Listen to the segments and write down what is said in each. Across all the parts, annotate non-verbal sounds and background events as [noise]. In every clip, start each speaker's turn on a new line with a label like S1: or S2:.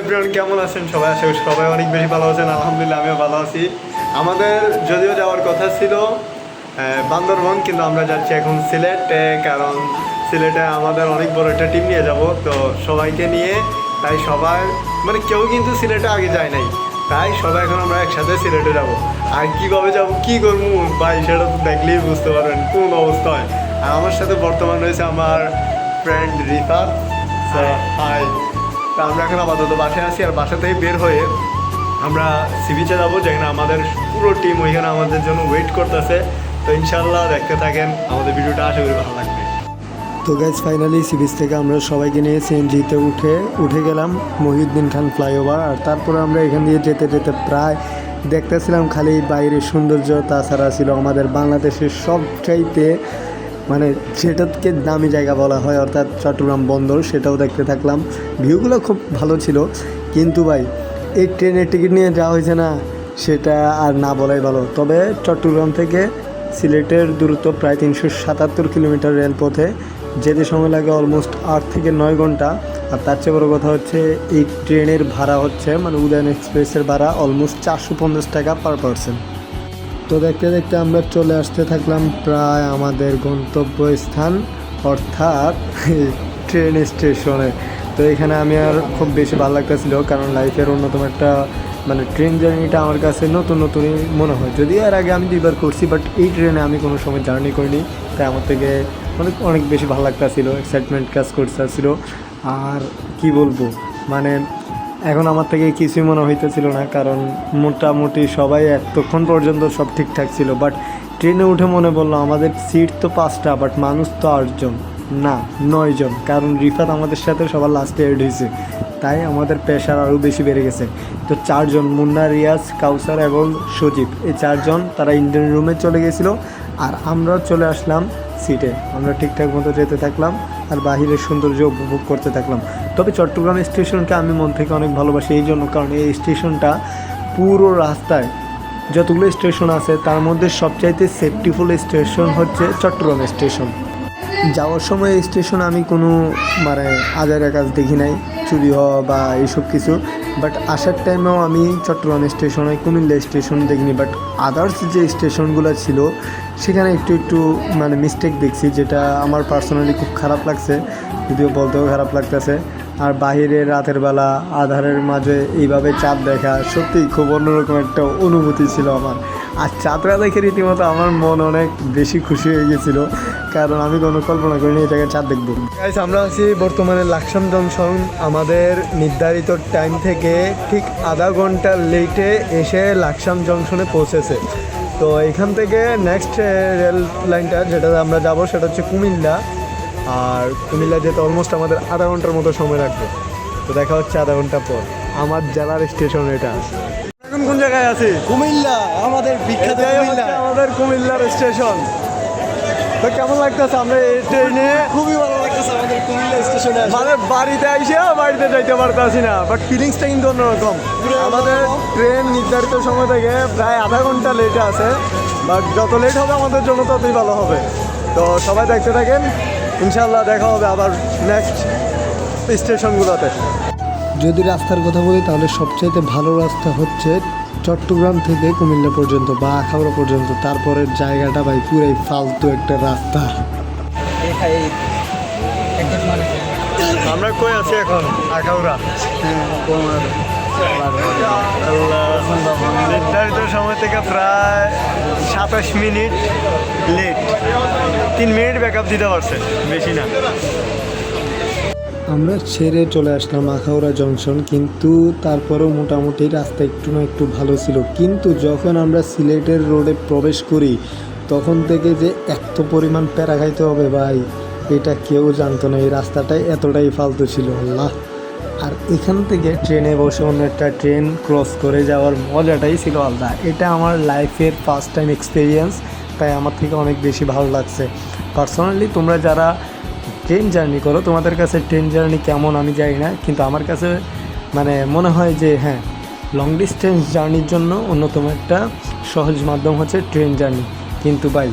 S1: Everyone কেমন আছেন? সবাই করি সবাই অনেক বেশি ভালো আছেন। আলহামদুলিল্লাহ আমিও ভালো আছি। আমাদের যদিও যাওয়ার কথা ছিল বান্দরবন কিন্তু আমরা যাচ্ছি এখন সিলেটে কারণ সিলেটে আমাদের অনেক বড় একটা টিম নিয়ে যাব। তো সবাইকে নিয়ে তাই সবাই মানে কেউ কিন্তু সিলেটে আগে যায় নাই। তাই সবাই এখন আমরা একসাথে সিলেটে যাব। আর কীভাবে যাব কী করব? ভাই সেটা তো দেখলেই বুঝতে পারবেন কোন অবস্থা হয় আর আমার সাথে বর্তমান রয়েছে আমার ফ্রেন্ড রিফাত। হাই তা আমরা এখন আপাতত বাসায় আছি আর বাসা থেকে বের হয়ে আমরা সি বিচে যাব, যেখানে আমাদের পুরো টিম ওইখানে আমাদের জন্য ওয়েট করতেছে। তো ইনশাল্লাহ দেখতে থাকেন, আমাদের ভিডিওটা আশা করি ভালো লাগবে।
S2: তো গ্যাস ফাইনালি সি বিচ থেকে আমরা সবাইকে নিয়ে সিএনজিতে উঠে উঠে গেলাম, মহিউদ্দিন খান ফ্লাইওভার আর তারপরে আমরা এখান দিয়ে যেতে যেতে প্রায় দেখতেছিলাম খালি বাইরের সৌন্দর্য, তাছাড়া ছিল আমাদের বাংলাদেশের সবচাইতে মানে যেটাকে দামি জায়গা বলা হয়, অর্থাৎ চট্টগ্রাম বন্দর, সেটাও দেখতে থাকলাম। ভিউগুলো খুব ভালো ছিল। কিন্তু ভাই, এই ট্রেনের টিকিট নিয়ে যাওয়া হয়েছে না, সেটা আর না বলাই ভালো। তবে চট্টগ্রাম থেকে সিলেটের দূরত্ব প্রায় তিনশো সাতাত্তর কিলোমিটার রেলপথে। যেতে সময় লাগে অলমোস্ট আট থেকে নয় ঘণ্টা। আর তার চেয়ে বড়ো কথা হচ্ছে, এই ট্রেনের ভাড়া হচ্ছে মানে উদয়ন এক্সপ্রেসের ভাড়া অলমোস্ট চারশো পঞ্চাশ টাকা পার পারসন তো দেখতে দেখতে আমরা চলে আসতে থাকলাম প্রায় আমাদের গন্তব্যস্থান, অর্থাৎ [laughs] ট্রেন স্টেশনে তো এখানে আমি আর খুব বেশি ভালো লাগতেছিল, কারণ লাইফের অন্যতম একটা মানে ট্রেন জার্নিটা আমার কাছে নতুন নতুনই মনে হয়। যদিও এর আগে আমি দুইবার করছি বাট এই ট্রেনে আমি কোনো সময় জার্নি করিনি। তাই আমার থেকে অনেক অনেক বেশি ভালো লাগতেছিল এক্সাইটমেন্ট কাজ করতেছিল। আর কি বলব মানে এখন আমার থেকে কিছুই মনে হইতেছিল না, কারণ মোটামুটি সবাই এতক্ষণ পর্যন্ত সব ঠিকঠাক ছিল বাট ট্রেনে উঠে মনে বলল আমাদের সিট তো পাঁচটা বাট মানুষ তো আটজন, না, নয়জন, কারণ রিফাত আমাদের সাথে সবার লাস্টে এড হয়েছে, তাই আমাদের প্রেশার আরও বেশি বেড়ে গেছে। তো চারজন, মুন্না, রিয়াজ, কাউসার এবং সজীব, এই চারজন তারা ইন্ডিয়ান রুমে চলে গেছিল, আর আমরা চলে আসলাম সিটে আমরা ঠিকঠাক মতো যেতে থাকলাম। আর বাহিরের সৌন্দর্য উপভোগ করতে থাকলাম। তবে চট্টগ্রাম স্টেশনকে আমি মন থেকে অনেক ভালোবাসি, এই জন্য কারণ এই স্টেশনটা পুরো রাস্তায় যতগুলো স্টেশন আছে, তার মধ্যে সবচাইতে সেফটিফুল স্টেশন হচ্ছে চট্টগ্রাম স্টেশন। যাওয়ার সময় স্টেশন আমি কোনো মানে আজারের কাজ দেখি নাই, চুরি হওয়া বা এইসব কিছু। বাট আসার টাইমেও আমি চট্টগ্রাম স্টেশনে কুমিল্লা স্টেশন দেখিনি। বাট আদার্স যে স্টেশনগুলো ছিল, সেখানে একটু একটু মানে মিস্টেক দেখছি, যেটা আমার পার্সোনালি খুব খারাপ লাগছে। যদিও বলতেও খারাপ লাগতেছে। আর বাইরে রাতের বেলা, আধারের মাঝে এইভাবে চাঁদ দেখা সত্যিই খুব অন্যরকম একটা অনুভূতি ছিল আমার। আর চাঁদরা দেখে রীতিমতো আমার মন অনেক বেশি খুশি হয়ে গেছিল। কারণ আমি কোনো কল্পনা করিনি এই জায়গায় চাঁদ দেখব। গাইস আমরা আছি বর্তমানে লাকসাম জংশন। আমাদের নির্ধারিত টাইম থেকে ঠিক আধা ঘণ্টা লেটে এসে লাকসাম জংশনে পৌঁছেছে। তো এখান থেকে নেক্সট রেল লাইনটা যেটা আমরা যাব সেটা হচ্ছে কুমিল্লা। আর কুমিল্লা যেতে অলমোস্ট আমাদের আধা ঘণ্টার মতো সময় লাগবে। তো দেখা হচ্ছে আধা ঘণ্টা পর। আমার জেলার স্টেশন এটা। এখন কোন জায়গায় আছি কুমিল্লা আমাদের বিখ্যাত
S1: হচ্ছে আমাদের কুমিল্লার স্টেশন তো কেমন লাগতেছে? আমরা এই ট্রেনে
S2: খুবই ভালো লাগতেছে আমাদের কুমিল্লা স্টেশনে
S1: মানে বাড়িতে আইসে বাড়িতে যাইতে পারতাছি না বাট ফিলিংসটা কিন্তু অন্যরকম। আমাদের ট্রেন নির্ধারিত সময় থেকে প্রায় আধা ঘণ্টা লেটে আছে বাট যত লেট হবে আমাদের জন্য ততই ভালো হবে। তো সবাই দেখতে থাকেন ইনশাল্লাহ দেখা হবে আবার নেক্সট স্টেশনগুলোতে
S2: যদি রাস্তার কথা বলি তাহলে সবচাইতে ভালো রাস্তা হচ্ছে চট্টগ্রাম থেকে কুমিল্লা পর্যন্ত বা আখাউড়া পর্যন্ত তারপরের জায়গাটা ভাই পুরাই ফালতু একটা রাস্তা।
S1: আমরা কই আছি এখন? আখাউড়া। নির্ধারিত সময় থেকে প্রায় সাতাশ মিনিট লেট। তিন মিনিট ব্যাকআপ দিতে পারছে। বেশি না।
S2: আমরা ছেড়ে চলে আসলাম আখাউড়া জংশন, কিন্তু তারপরেও মোটামুটি রাস্তা একটু না একটু ভালো ছিল। কিন্তু যখন আমরা সিলেটের রোডে প্রবেশ করি, তখন থেকে যে এত পরিমাণ প্যারা খাইতে হবে ভাই, এটা কেউ জানতো না। এই রাস্তাটাই এতটাই ফালতু ছিল, আল্লাহ। আর এখান থেকে ট্রেনে বসে অন্য একটা ট্রেন ক্রস করে যাওয়ার মজাটাই ছিল আলাদা। এটা আমার লাইফের ফার্স্ট টাইম এক্সপিরিয়েন্স তাই আমার থেকে অনেক বেশি ভালো লাগছে। পার্সোনালি তোমরা যারা ট্রেন জার্নি করো। তোমাদের কাছে ট্রেন জার্নি কেমন আমি জানি না, কিন্তু আমার কাছে মানে মনে হয় যে হ্যাঁ লং ডিস্টেন্স জার্নির জন্য অন্যতম একটা সহজ মাধ্যম হচ্ছে ট্রেন জার্নি কিন্তু ভাই,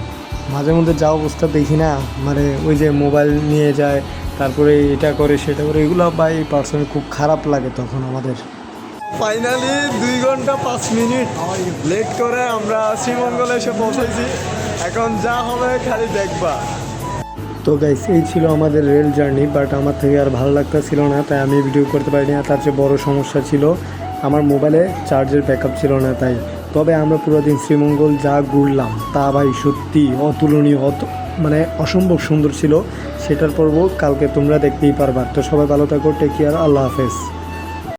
S2: মাঝে মধ্যে যা অবস্থা দেখি না মানে ওই যে মোবাইল নিয়ে যায়, তারপরে এটা করে, সেটা করে, এগুলো বাই পার্সোনাল খুব খারাপ লাগে তখন আমাদের।
S1: ফাইনালি দুই ঘণ্টা পাঁচ মিনিট। লেট করে আমরা শ্রীমঙ্গলে এসে পৌঁছেছি। এখন যা হবে খালি দেখবা।
S2: তো গাইস এই ছিল আমাদের রেল জার্নি বাট আমার থেকে আর ভালো লাগতেছিল না, তাই আমি ভিডিও করতে পারিনি, আর তার চেয়ে বড়ো সমস্যা ছিল, আমার মোবাইলে চার্জের ব্যাকআপ ছিল না তাই। তবে আমরা পুরো দিন শ্রীমঙ্গল যা ঘুরলাম, তা ভাই সত্যি অতুলনীয়, অত মানে অসম্ভব সুন্দর ছিল। সেটার পর্ব কালকে তোমরা দেখতেই পারবা। তো সবাই ভালো থাকো টেক কেয়ার আল্লাহ হাফেজ।